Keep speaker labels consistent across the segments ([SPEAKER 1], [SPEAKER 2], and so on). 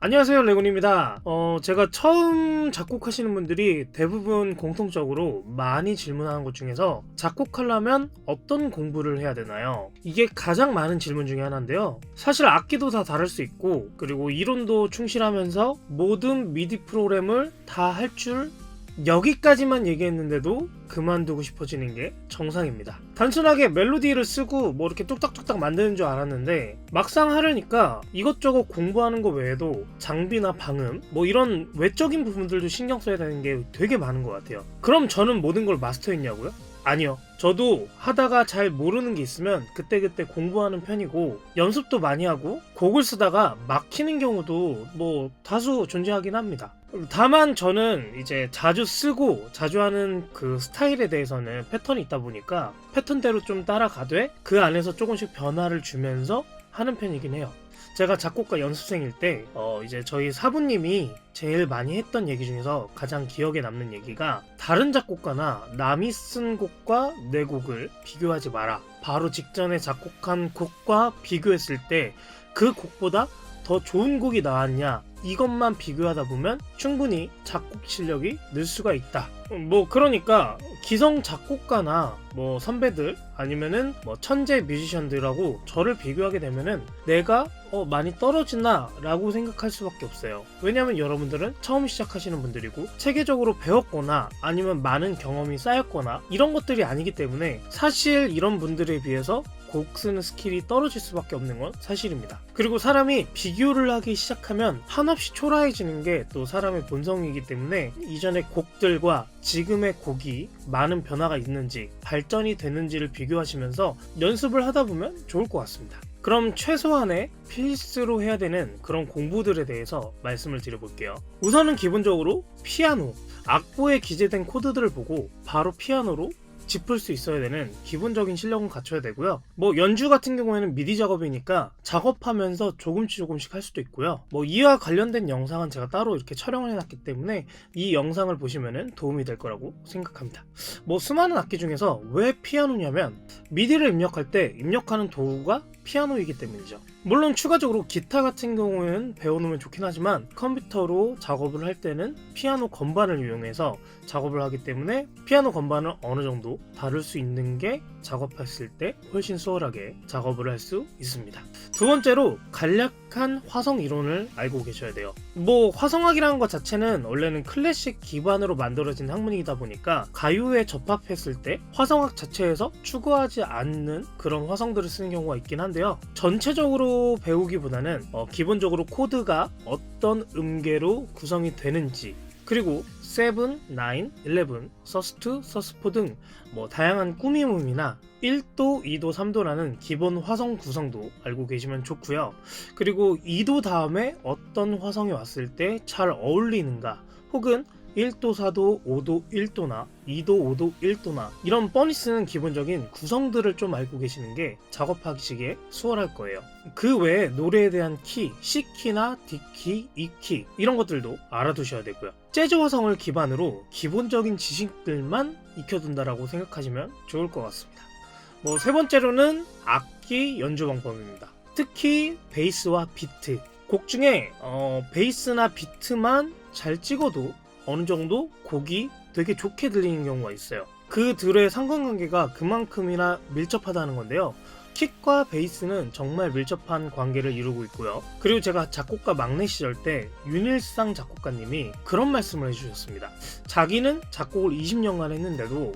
[SPEAKER 1] 안녕하세요 레곤입니다 어 제가 처음 작곡하시는 분들이 대부분 공통적으로 많이 질문하는 것 중에서 작곡하려면 어떤 공부를 해야 되나요? 이게 가장 많은 질문 중에 하나인데요 사실 악기도 다 다를 수 있고 그리고 이론도 충실하면서 모든 미디 프로그램을 다 할 줄 여기까지만 얘기했는데도 그만두고 싶어지는 게 정상입니다. 단순하게 멜로디를 쓰고 뭐 이렇게 뚝딱뚝딱 만드는 줄 알았는데 막상 하려니까 이것저것 공부하는 거 외에도 장비나 방음 뭐 이런 외적인 부분들도 신경 써야 되는 게 되게 많은 것 같아요. 그럼 저는 모든 걸 마스터했냐고요? 아니요. 저도 하다가 잘 모르는 게 있으면 그때그때 공부하는 편이고 연습도 많이 하고 곡을 쓰다가 막히는 경우도 뭐 다수 존재하긴 합니다. 다만 저는 이제 자주 쓰고 자주 하는 그 스타일에 대해서는 패턴이 있다 보니까 패턴대로 좀 따라가되 그 안에서 조금씩 변화를 주면서 하는 편이긴 해요. 제가 작곡가 연습생일 때 어, 이제 저희 사부님이 제일 많이 했던 얘기 중에서 가장 기억에 남는 얘기가 다른 작곡가나 남이 쓴 곡과 내 곡을 비교하지 마라. 바로 직전에 작곡한 곡과 비교했을 때 그 곡보다 더 좋은 곡이 나왔냐 이것만 비교하다 보면 충분히 작곡 실력이 늘 수가 있다. 뭐 그러니까 기성 작곡가나 뭐 선배들 아니면은 뭐 천재 뮤지션들하고 저를 비교하게 되면은 내가 어 많이 떨어지나 라고 생각할 수밖에 없어요. 왜냐하면 여러분들은 처음 시작하시는 분들이고 체계적으로 배웠거나 아니면 많은 경험이 쌓였거나 이런 것들이 아니기 때문에 사실 이런 분들에 비해서 곡 쓰는 스킬이 떨어질 수밖에 없는 건 사실입니다. 그리고 사람이 비교를 하기 시작하면 한없이 초라해지는 게 또 사람의 본성이기 때문에 이전의 곡들과 지금의 곡이 많은 변화가 있는지 발전이 됐는지를 비교하시면서 연습을 하다 보면 좋을 것 같습니다. 그럼 최소한의 필수로 해야 되는 그런 공부들에 대해서 말씀을 드려볼게요. 우선은 기본적으로 피아노, 악보에 기재된 코드들을 보고 바로 피아노로 짚을 수 있어야 되는 기본적인 실력은 갖춰야 되고요. 뭐 연주 같은 경우에는 미디 작업이니까 작업하면서 조금씩 조금씩 할 수도 있고요. 뭐 이와 관련된 영상은 제가 따로 이렇게 촬영을 해놨기 때문에 이 영상을 보시면 도움이 될 거라고 생각합니다. 뭐 수많은 악기 중에서 왜 피아노냐면 미디를 입력할 때 입력하는 도구가 피아노이기 때문이죠. 물론 추가적으로 기타 같은 경우에는 배워놓으면 좋긴 하지만 컴퓨터로 작업을 할 때는 피아노 건반을 이용해서 작업을 하기 때문에 피아노 건반을 어느 정도 다룰 수 있는 게 작업했을 때 훨씬 수월하게 작업을 할 수 있습니다. 두 번째로 간략 한 화성 이론을 알고 계셔야 돼요. 뭐 화성학이라는 것 자체는 원래는 클래식 기반으로 만들어진 학문이다 보니까 가요에 접합했을 때 화성학 자체에서 추구하지 않는 그런 화성들을 쓰는 경우가 있긴 한데요. 전체적으로 배우기보다는 어, 기본적으로 코드가 어떤 음계로 구성이 되는지 그리고 7, 9, 11, 서스2, 서스4 등뭐 다양한 꾸밈음이나 1도, 2도, 3도라는 기본 화성 구성도 알고 계시면 좋고요. 그리고 2도 다음에 어떤 화성이 왔을 때 잘 어울리는가 혹은 1도, 4도, 5도, 1도나 2도, 5도, 1도나 이런 뻔히 쓰는 기본적인 구성들을 좀 알고 계시는 게 작업하시기에 수월할 거예요. 그 외에 노래에 대한 키, C키나 D키, E키 이런 것들도 알아두셔야 되고요. 재즈 화성을 기반으로 기본적인 지식들만 익혀둔다라고 생각하시면 좋을 것 같습니다. 뭐 세 번째로는 악기 연주 방법입니다. 특히 베이스와 비트. 곡 중에 어, 베이스나 비트만 잘 찍어도 어느 정도 곡이 되게 좋게 들리는 경우가 있어요. 그 둘의 상관관계가 그만큼이나 밀접하다는 건데요. 킥과 베이스는 정말 밀접한 관계를 이루고 있고요. 그리고 제가 작곡가 막내 시절 때 윤일상 작곡가님이 그런 말씀을 해주셨습니다. 자기는 작곡을 20년간 했는데도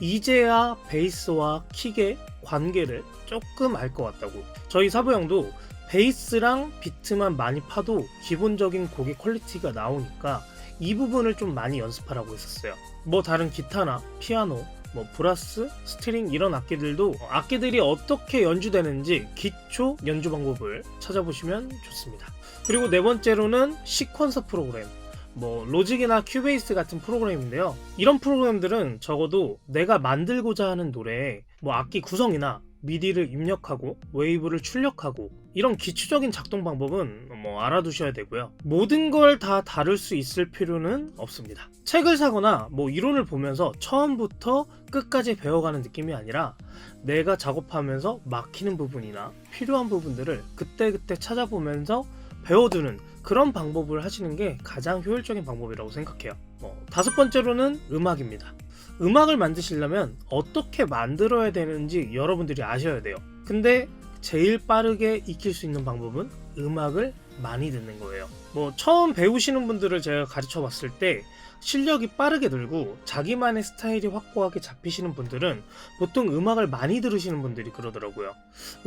[SPEAKER 1] 이제야 베이스와 킥의 관계를 조금 알 것 같다고. 저희 사부 형도 베이스랑 비트만 많이 파도 기본적인 곡의 퀄리티가 나오니까 이 부분을 좀 많이 연습하라고 했었어요. 뭐 다른 기타나 피아노, 뭐 브라스, 스트링 이런 악기들도 악기들이 어떻게 연주되는지 기초 연주 방법을 찾아보시면 좋습니다. 그리고 네 번째로는 시퀀서 프로그램. 뭐 로직이나 큐베이스 같은 프로그램인데요. 이런 프로그램들은 적어도 내가 만들고자 하는 노래에 뭐 악기 구성이나 미디를 입력하고 웨이브를 출력하고 이런 기초적인 작동 방법은 뭐 알아두셔야 되고요. 모든 걸 다 다룰 수 있을 필요는 없습니다. 책을 사거나 뭐 이론을 보면서 처음부터 끝까지 배워가는 느낌이 아니라 내가 작업하면서 막히는 부분이나 필요한 부분들을 그때그때 찾아보면서 배워두는 그런 방법을 하시는 게 가장 효율적인 방법이라고 생각해요. 뭐, 다섯 번째로는 음악입니다. 음악을 만드시려면 어떻게 만들어야 되는지 여러분들이 아셔야 돼요. 근데 제일 빠르게 익힐 수 있는 방법은 음악을 많이 듣는 거예요. 뭐 처음 배우시는 분들을 제가 가르쳐 봤을 때 실력이 빠르게 늘고 자기만의 스타일이 확고하게 잡히시는 분들은 보통 음악을 많이 들으시는 분들이 그러더라고요.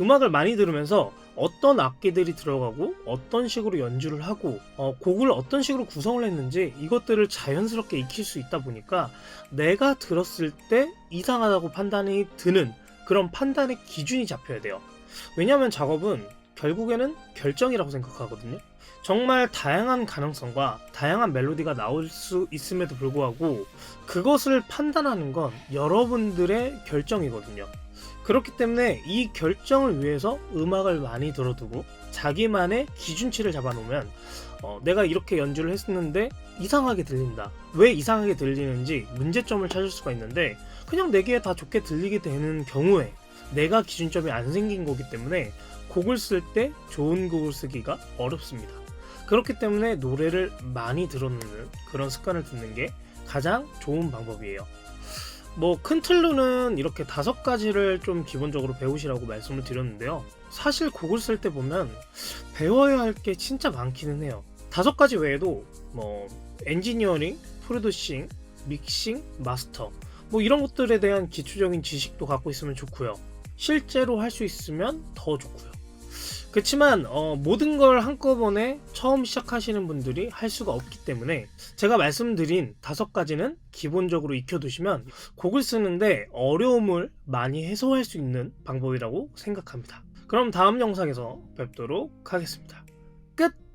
[SPEAKER 1] 음악을 많이 들으면서 어떤 악기들이 들어가고 어떤 식으로 연주를 하고 어, 곡을 어떤 식으로 구성을 했는지 이것들을 자연스럽게 익힐 수 있다 보니까 내가 들었을 때 이상하다고 판단이 드는 그런 판단의 기준이 잡혀야 돼요. 왜냐하면 작업은 결국에는 결정이라고 생각하거든요. 정말 다양한 가능성과 다양한 멜로디가 나올 수 있음에도 불구하고 그것을 판단하는 건 여러분들의 결정이거든요. 그렇기 때문에 이 결정을 위해서 음악을 많이 들어두고 자기만의 기준치를 잡아놓으면 어, 내가 이렇게 연주를 했는데 이상하게 들린다. 왜 이상하게 들리는지 문제점을 찾을 수가 있는데 그냥 내게 다 좋게 들리게 되는 경우에 내가 기준점이 안 생긴 거기 때문에 곡을 쓸 때 좋은 곡을 쓰기가 어렵습니다. 그렇기 때문에 노래를 많이 들어놓는 그런 습관을 듣는 게 가장 좋은 방법이에요. 뭐 큰 틀로는 이렇게 다섯 가지를 좀 기본적으로 배우시라고 말씀을 드렸는데요. 사실 곡을 쓸 때 보면 배워야 할 게 진짜 많기는 해요. 다섯 가지 외에도 뭐 엔지니어링, 프로듀싱, 믹싱, 마스터 뭐 이런 것들에 대한 기초적인 지식도 갖고 있으면 좋고요. 실제로 할 수 있으면 더 좋고요. 그렇지만 어, 모든 걸 한꺼번에 처음 시작하시는 분들이 할 수가 없기 때문에 제가 말씀드린 다섯 가지는 기본적으로 익혀두시면 곡을 쓰는데 어려움을 많이 해소할 수 있는 방법이라고 생각합니다. 그럼 다음 영상에서 뵙도록 하겠습니다. 끝!